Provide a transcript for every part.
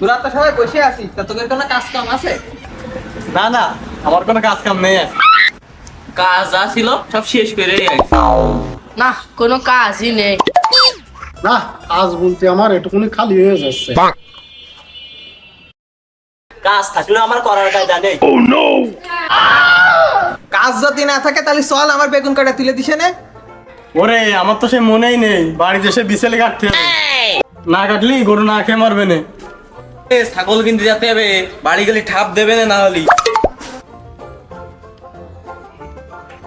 তোরা তো সবাই বসে আছিস তা তোদের কোনো কাজ কাম আছে? না না আমার কোনো কাজ কাম নেই কাজ যা ছিল সব শেষ করে না কোনো কাজই নেই। না আজ বলতে আমার এটুকুনি খালি হয়ে যাচ্ছে। কাজ থাকলেও আমার করার কায়দা নেই। কাজ যদি না থাকে তাহলে চল আমার বেগুন কাটা তুলে দিছে নে। ওরে আমার তো সে মনেই নেই বাড়িতে সে বিছেলে কাটতে হবে না কাটলি গরু না খেয়ে মারবে না। ছাগল কিনতে যেতে হবে বাড়ি গেলে ঠাপ দেবে না না হলি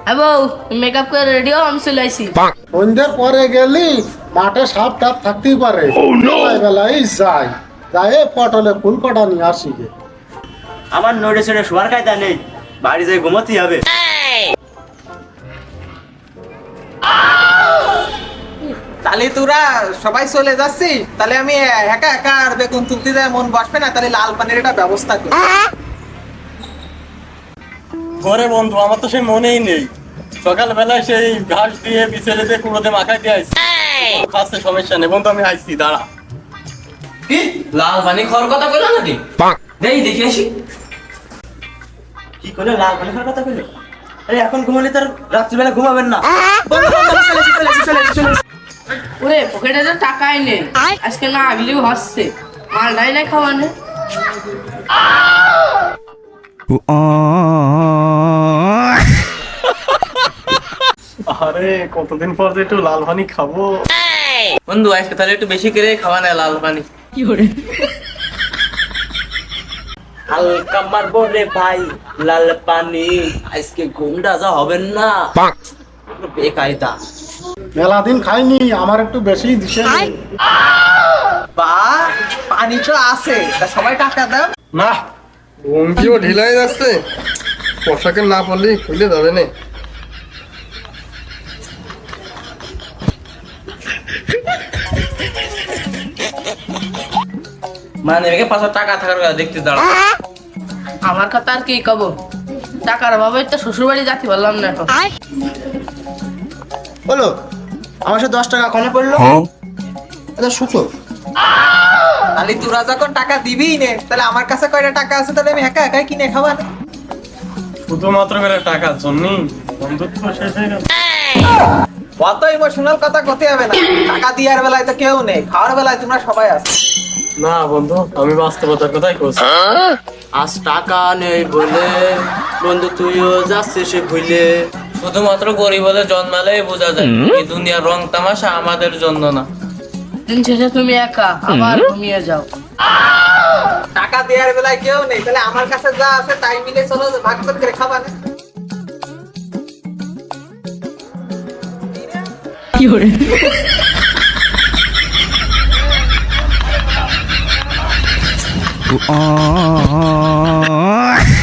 হ্যাঁ বউ মেকআপ করে রেডিও আমি চলে আসি। সন্ধ্যের পরে গেলি মাঠে সাপ টাপ থাকতেই পারে। বেলায় বেলায় যাই। যাই পটলে ফুল কটা নিয়ে আসি গে। আমার নড়ে চড়ে শোয়ার কায়দা নেই বাড়ি যাই ঘুমোতেই হবে। তাহলে তোরা সবাই চলে যাচ্ছিস তাহলে আমি একা একা আর বেগুন তুলতে যায় মন বসবে না তাহলে লাল পানির একটা ব্যবস্থা করি। ঘরে বন্ধু আমার তো সে মনেই নেই। সকালবেলায় সেই ঘাস দিয়ে বিছেলে দিয়ে কুড়োতে মাখাই দিয়ে আইসি খাচ্ছে সমস্যা নেই। বন্ধু আমি আইসি দাঁড়া। কি? লাল পানি খাওয়ার কথা কইলো নাকি? দেই দেখি আসি। কি করে লাল পানি খাওয়ার কথা কইলো? আরে এখন ঘুমালে তার রাত্রিবেলা ঘুমাবেন না। ওরে পকেটে তো টাকাই নেই। আজকে না আগলেও হচ্ছে মালটাই নাই খাওয়ানে। আরে কতদিন পর যে একটু লাল পানি খাব। বন্ধু আজকে তাহলে একটু বেশি করে খাওয়া নেয় লাল পানি হালকা মারবো রে ভাই লাল পানি আজকে ঘুমটা যা হবেন না। বেকায়দা। মেলা দিন খাইনি আমার একটু বেশি দিছে। বা পানি তো আছে। তা সবাই টাকা দাও। না ঘুমটিও ঢিলাই যাচ্ছে। পোশাকের না পড়লেই খুলে যাবে না। মানে এদিকে পাঁচশো টাকা থাকার কথা দেখতে দাঁড়া আমার কথা আর কি কব? টাকার অভাবে তো শ্বশুর বাড়ি যাতে পারলাম না এখন। বলো আমার সাথে দশ টাকা কনে পড়ল? এটা সুতো তাহলে তোরা যখন টাকা দিবিই নে তাহলে আমার কাছে কয়টা টাকা আছে তাহলে আমি একা একাই কিনে খাবার? শুধুমাত্র করে টাকার জন্যই বন্ধুত্ব শেষ হয়ে গেল। অত ইমোশনাল কথা করতে হবে না। টাকা দেওয়ার বেলায় তো কেউ নেই খাওয়ার বেলায় তোমরা সবাই আছো। না বন্ধু আমি বাস্তবতার কথাই করছি আজ টাকা নেই বলে বন্ধু তুইও যাচ্ছিস সে ভুলে। শুধুমাত্র গরিব হলে জন্মালেই বোঝা যায় এই দুনিয়ার রং তামাশা আমাদের জন্য না। দিন শেষে তুমি একা আবার ঘুমিয়ে যাও। টাকা দেওয়ার বেলায় কেউ নেই তাহলে আমার কাছে যা আছে তাই মিলে চলো ভাগ ভাগ করে খাবার Oh